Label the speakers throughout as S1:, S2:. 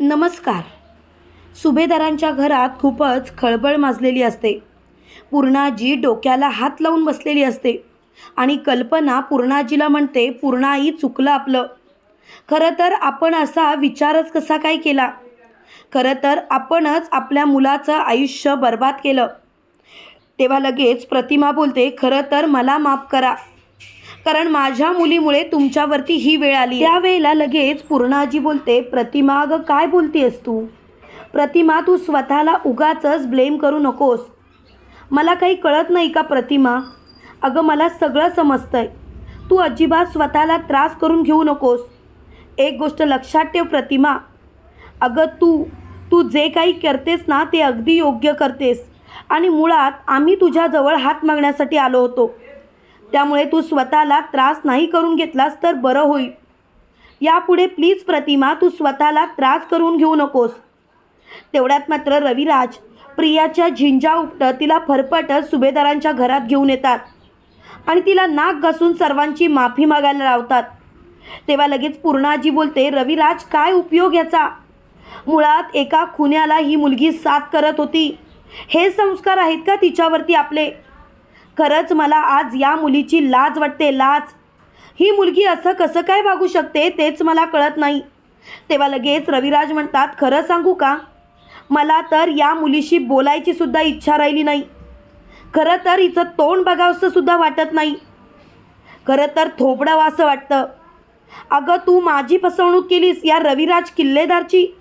S1: नमस्कार. सुभेदारांच्या घरात खूपच खळबळ माजलेली असते. पूर्णाजी डोक्याला हात लावून बसलेली असते आणि कल्पना पूर्णाजीला म्हणते पूर्णाई चुकलं आपलं. खरं तर आपण असा विचारच कसा काय केला? खरं तर आपणच आपल्या मुलाचं आयुष्य बर्बाद केलं. तेव्हा लगेच प्रतिमा बोलते खरं तर मला माफ करा. कारण माझ्या मुलीमुळे तुमच्यावरती ही वेळ आली. त्यावेळेला लगेच पूर्णाजी बोलते प्रतिमा अगं काय बोलतीयस तू? प्रतिमा तू स्वतःला उगाचच ब्लेम करू नकोस. मला काही कळत नाही का प्रतिमा? अगं मला सगळं समजतंय. तू अजिबात स्वतःला त्रास करून घेऊ नकोस. एक गोष्ट लक्षात ठेव प्रतिमा. अगं तू तू जे काही करतेस ना ते अगदी योग्य करतेस. आणि मुळात आम्ही तुझ्याजवळ हात मागण्यासाठी आलो होतो. त्यामुळे तू स्वतःला त्रास नाही करून घेतलास तर बरं होईल. यापुढे प्लीज प्रतिमा तू स्वतःला त्रास करून घेऊ नकोस. तेवढ्यात मात्र रविराज प्रियाच्या झिंजा उपटत तिला फरफटत सुभेदारांच्या घरात घेऊन येतात आणि तिला नाक घासून सर्वांची माफी मागायला लावतात. तेव्हा लगेच पूर्णाजी बोलते रविराज काय उपयोग याचा? मुळात एका खुन्याला ही मुलगी साथ करत होती. हे संस्कार आहेत का तिच्यावरती आपले? खरंच मला आज या मुलीची लाज वाटते लाज. ही मुलगी असं कसं काय वागू शकते तेच मला कळत नाही. तेव्हा लगेच रविराज म्हणतात खरं सांगू का? मला तर या मुलीशी बोलायची सुद्धा इच्छा राहिली नाही. खरं तर हिचं तोंड बघावंसं सुद्धा वाटत नाही. खरं तर थोबडावं असं वाटतं. अगं तू माझी फसवणूक केलीस या रविराज किल्लेदारची?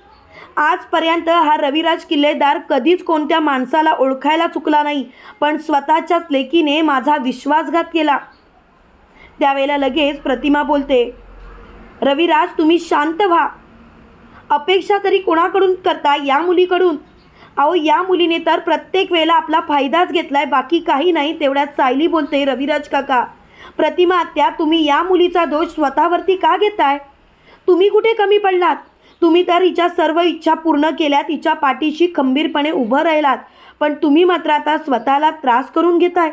S1: आजपर्यंत हा रविराज किल्लेदार कधीच कोणत्या माणसाला ओळखायला चुकला नाही पण स्वतःच्याच लेकीने माझा विश्वासघात केला. त्यावेळेला लगेच प्रतिमा बोलते रविराज तुम्ही शांत व्हा. अपेक्षा तरी कोणाकडून करता या मुलीकडून? अहो या मुलीने तर प्रत्येक वेळेला आपला फायदाच घेतलाय बाकी काही नाही तेवढ्यात सायली बोलते रविराज काका प्रतिमा आत्या तुम्ही या मुलीचा दोष स्वतःवरती का घेताय? तुम्ही कुठे कमी पडलात? तुम्ही तर हिच्या सर्व इच्छा पूर्ण केल्यात हिच्या पाठीशी खंबीरपणे उभं राहिलात पण तुम्ही मात्र आता स्वतःला त्रास करून घेताय.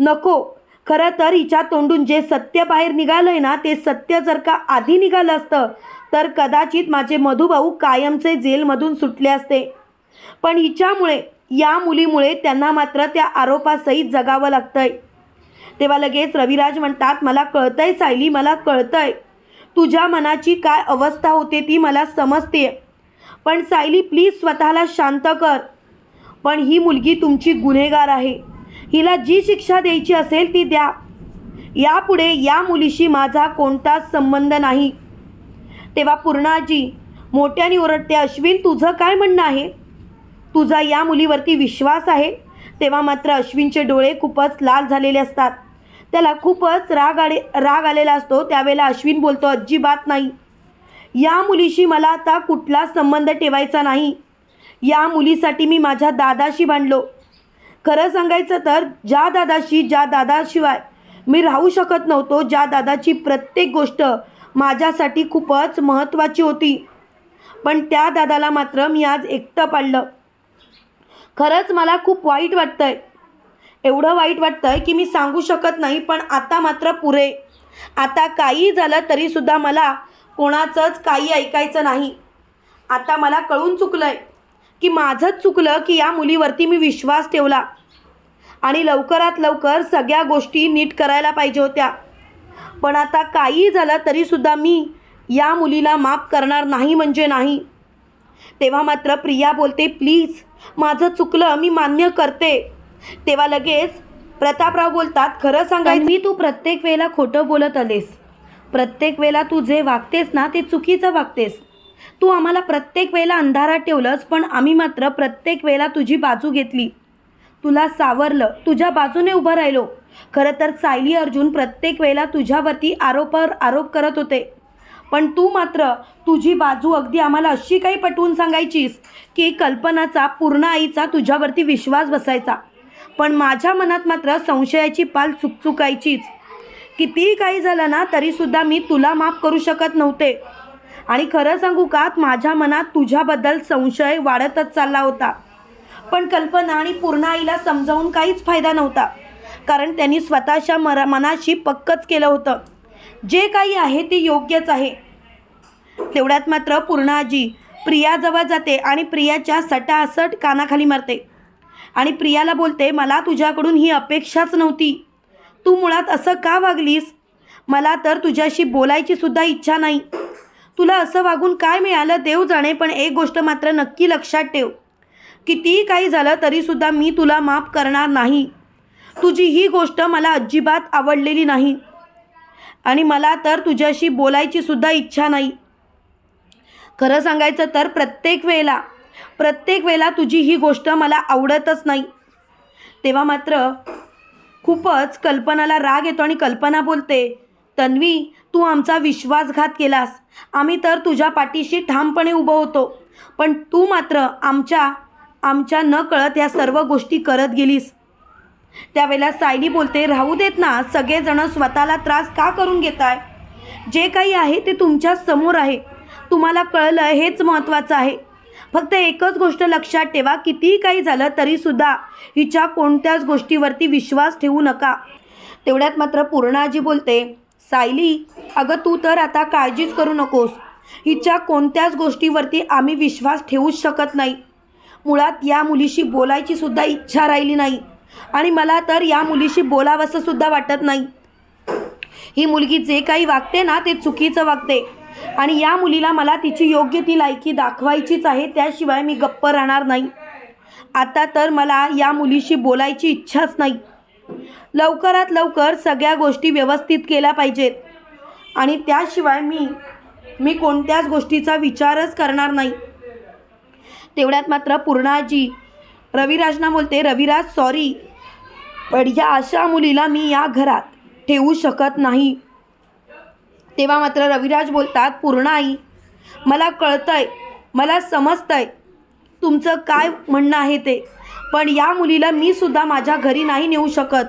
S1: नको. खरं तर हिच्या तोंडून जे सत्य बाहेर निघालंय ना ते सत्य जर का आधी निघालं असतं तर कदाचित माझे मधुभाऊ कायमचे जेलमधून सुटले असते. पण हिच्यामुळे या मुलीमुळे त्यांना मात्र त्या आरोपासहित जगावं लागतंय. तेव्हा लगेच रविराज म्हणतात मला कळतंय सायली मला कळतंय. तुझ्या मनाची काय अवस्था होते ती मला समजते. पण सायली प्लीज स्वतःला शांत कर. पण ही मुलगी तुमची गुन्हेगार आहे. हिला जी शिक्षा द्यायची असेल ती द्या. यापुढे या मुलीशी माझा कोणताच संबंध नाही. तेव्हा पूर्णाजी मोठ्याने ओरडते अश्विन तुझं काय म्हणणं आहे? तुझा या मुलीवरती विश्वास आहे? तेव्हा मात्र अश्विनचे डोळे खूपच लाल झालेले असतात. त्याला खूपच राग आले राग आलेला असतो. त्यावेळेला अश्विन बोलतो अजिबात नाही. या मुलीशी मला आता कुठला संबंध ठेवायचा नाही. या मुलीसाठी मी माझ्या दादाशी भांडलो. खरं सांगायचं तर ज्या दादाशी ज्या दादाशिवाय मी राहू शकत नव्हतो ज्या दादाची प्रत्येक गोष्ट माझ्यासाठी खूपच महत्त्वाची होती. पण त्या दादाला मात्र मी आज एकटं पाडलं. खरंच मला खूप वाईट वाटतंय. एवढं वाईट वाटतंय की मी सांगू शकत नाही पण आता मात्र पुरे. आता काही झालं तरीसुद्धा मला कोणाचंच काही ऐकायचं नाही. आता मला कळून चुकलंय की माझंच चुकलं की या मुलीवरती मी विश्वास ठेवला आणि लवकरात लवकर सगळ्या गोष्टी नीट करायला पाहिजे होत्या. पण आता काही झालं तरीसुद्धा मी या मुलीला माफ करणार नाही म्हणजे नाही. तेव्हा मात्र प्रिया बोलते प्लीज माझं चुकलं मी मान्य करते. तेव्हा लगेच प्रतापराव बोलतात खरं सांगायचं मी तू प्रत्येक वेळेला खोटं बोलत आलेस. प्रत्येक वेळेला तू जे वागतेस ना ते चुकीचं वागतेस. तू आम्हाला प्रत्येक वेळेला अंधारात ठेवलंस पण आम्ही मात्र प्रत्येक वेळेला तुझी बाजू घेतली. तुला सावरलं तुझ्या बाजूने उभं राहिलो. खरं तर सायली अर्जुन प्रत्येक वेळेला तुझ्यावरती आरोपावर आरोप करत होते. पण तू मात्र तुझी बाजू अगदी आम्हाला अशी काही पटवून सांगायचीस की कल्पनाचा पूर्ण आईचा तुझ्यावरती विश्वास बसायचा. पण माझ्या मनात मात्र संशयाची पाल चुकचुकायचीच. कितीही काही झालं ना तरीसुद्धा मी तुला माफ करू शकत नव्हते. आणि खरं सांगू का माझ्या मनात तुझ्याबद्दल संशय वाढतच चालला होता. पण कल्पना आणि पूर्ण आईला समजावून काहीच फायदा नव्हता. कारण त्यांनी स्वतःच्या मरा मनाशी पक्कच केलं होतं. जे काही आहे ते योग्यच आहे. तेवढ्यात मात्र पूर्णाजी प्रियाजवळ जाते आणि प्रियाच्या सटासट कानाखाली मारते. आणि प्रियाला बोलते मला तुझ्याकडून ही अपेक्षाच नव्हती. तू मुळात असं का वागलीस? मला तर तुझ्याशी बोलायची सुद्धा इच्छा नाही. तुला असं वागून काय मिळालं देव जाणे पण एक गोष्ट मात्र नक्की लक्षात ठेव. कितीही काही झालं तरीसुद्धा मी तुला माफ करणार नाही. तुझी ही गोष्ट मला अजिबात आवडलेली नाही. आणि मला तर तुझ्याशी बोलायची सुद्धा इच्छा नाही. खरं सांगायचं तर प्रत्येक वेळेला प्रत्येक वेळेला तुझी ही गोष्ट मला आवडतच नाही. तेव्हा मात्र खूपच कल्पनाला राग येतो आणि कल्पना बोलते तन्वी तू आमचा विश्वासघात केलास. आम्ही तर तुझ्या पाठीशी ठामपणे उभं होतो. पण तू मात्र आमच्या आमच्या न कळत या सर्व गोष्टी करत गेलीस. त्यावेळेला सायली बोलते राहू देत ना सगळेजण स्वतःला त्रास का करून घेताय? जे काही आहे ते तुमच्यासमोर आहे. तुम्हाला कळलं हेच महत्त्वाचं आहे. फक्त एकच गोष्ट लक्षात ठेवा कितीही काही झालं तरीसुद्धा हिच्या कोणत्याच गोष्टीवरती विश्वास ठेवू नका. तेवढ्यात मात्र पूर्णाजी बोलते सायली अगं तू तर आता काळजीच करू नकोस. हिच्या कोणत्याच गोष्टीवरती आम्ही विश्वास ठेवूच शकत नाही. मुळात या मुलीशी बोलायची सुद्धा इच्छा राहिली नाही आणि मला तर या मुलीशी बोलावंसं सुद्धा वाटत नाही. ही मुलगी जे काही वागते ना ते चुकीचं वागते. आणि या मुलीला मला तिची योग्य ती लायकी दाखवायचीच आहे त्याशिवाय मी गप्प राहणार नाही. आता तर मला या मुलीशी बोलायची इच्छाच नाही. लवकरात लवकर सगळ्या गोष्टी व्यवस्थित केल्या पाहिजेत. आणि त्याशिवाय मी मी कोणत्याच गोष्टीचा विचारच करणार नाही. तेवढ्यात मात्र पूर्णाजी रविराजना बोलते रविराज सॉरी पण ह्या अशा मुलीला मी या घरात ठेवू शकत नाही. तेव्हा मात्र रविराज बोलतात पूर्ण आई मला कळतंय मला समजतंय तुमचं काय म्हणणं आहे ते पण या मुलीला मी सुद्धा माझ्या घरी नाही नेऊ शकत.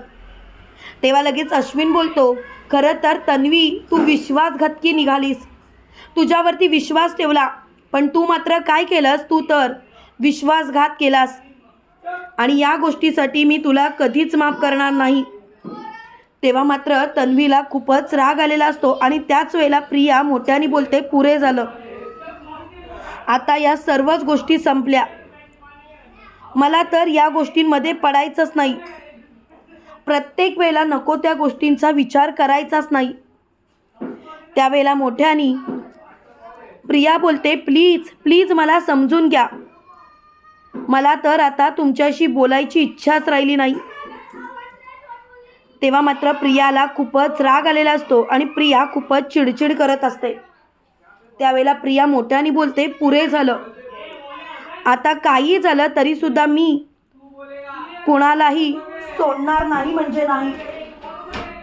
S1: तेव्हा लगेच अश्विन बोलतो खरं तर तन्वी तू विश्वासघातकी निघालीस. तुझ्यावरती विश्वास ठेवला पण तू मात्र काय केलंस तू तर? विश्वासघात केलास. आणि या गोष्टीसाठी मी तुला कधीच माफ करणार नाही. तेव्हा मात्र तन्वीला खूपच राग आलेला असतो आणि त्याच वेळेला प्रिया मोठ्याने बोलते पुरे झालं. आता या सर्वच गोष्टी संपल्या. मला तर या गोष्टींमध्ये पडायचंच नाही. प्रत्येक वेळेला नको त्या गोष्टींचा विचार करायचाच नाही. त्यावेळेला मोठ्यानी प्रिया बोलते प्लीज प्लीज मला समजून घ्या. मला तर आता तुमच्याशी बोलायची इच्छाच राहिली नाही. तेव्हा मात्र प्रियाला खूपच राग आलेला असतो आणि प्रिया खूपच चिडचिड करत असते. त्यावेळेला प्रिया मोठ्याने बोलते पुरे झालं. आता काही झालं तरीसुद्धा मी कोणालाही सोडणार नाही म्हणजे नाही.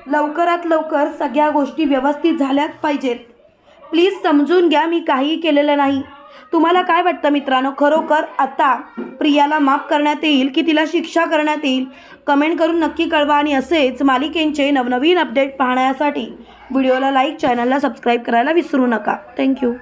S1: लवकरात लवकर सगळ्या गोष्टी व्यवस्थित झाल्याच पाहिजेत. प्लीज समजून घ्या मी काहीही केलेलं नाही. तुम्हाला काय वाटतं मित्रांनो? खरोखर आता प्रियाला माफ करण्यात येईल की तिला शिक्षा करण्यात येईल? कमेंट करून नक्की कळवा आणि असेच मालिकेंचे नवनवीन अपडेट पाहण्यासाठी व्हिडिओला लाईक चॅनलला सबस्क्राईब करायला विसरू नका. थँक्यू.